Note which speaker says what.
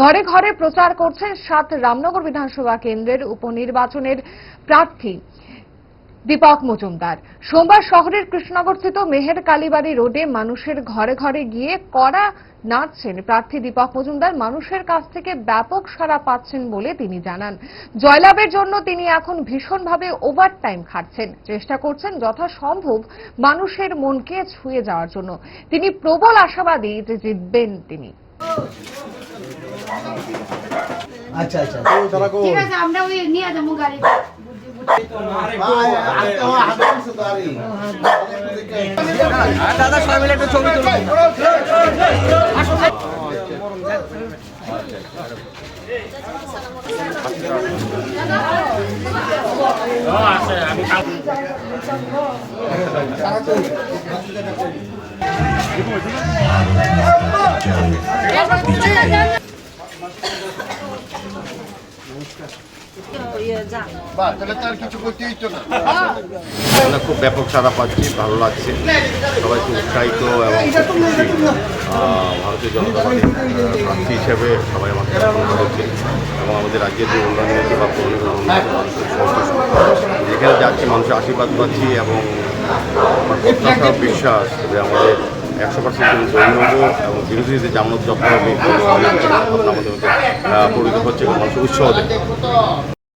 Speaker 1: ঘরে ঘরে প্রচার করছেন সাত রামনগর বিধানসভা কেন্দ্রের উপনির্বাচনের প্রার্থী দীপক মজুমদার। সোমবার শহরের কৃষ্ণনগরস্থিত মেহের কালীবাড়ি রোডে মানুষের ঘরে ঘরে গিয়ে কড়া নাচছেন প্রার্থী দীপক মজুমদার। মানুষের কাছ থেকে ব্যাপক সাড়া পাচ্ছেন বলে তিনি জানান। জয়লাভের জন্য তিনি এখন ভীষণভাবে ওভারটাইম খাটছেন। চেষ্টা করছেন যথাসম্ভব মানুষের মনকে ছুঁয়ে যাওয়ার জন্য। তিনি প্রবল আশাবাদী যে জিতবেন তিনি।
Speaker 2: আচ্ছা আচ্ছা
Speaker 3: ঠিক আছে আমরা ওই নিয়ে যাব গাড়িতে
Speaker 4: দাদা সবাই মিলে একটু ছবি তুলুন
Speaker 2: বাহ
Speaker 5: আমরা খুব ব্যাপক সারা পাচ্ছি ভালো লাগছে। সবাই খুব উৎসাহিত এবং ভারতীয় জনতা পার্টির প্রার্থী হিসেবে সবাই আমাকে করছে এবং আমাদের রাজ্যের যে উন্নয়ন হয়েছে বা যেখানে যাচ্ছি মানুষের আশীর্বাদ পাচ্ছি এবং প্রত্যাশা বিশ্বাস যে আমাদের একশো পার্সেন্ট হব এবং বিরোধীদের জামানত জব্দ হবে। আমাদের পরিণত হচ্ছে মানুষ উৎসাহ দেয়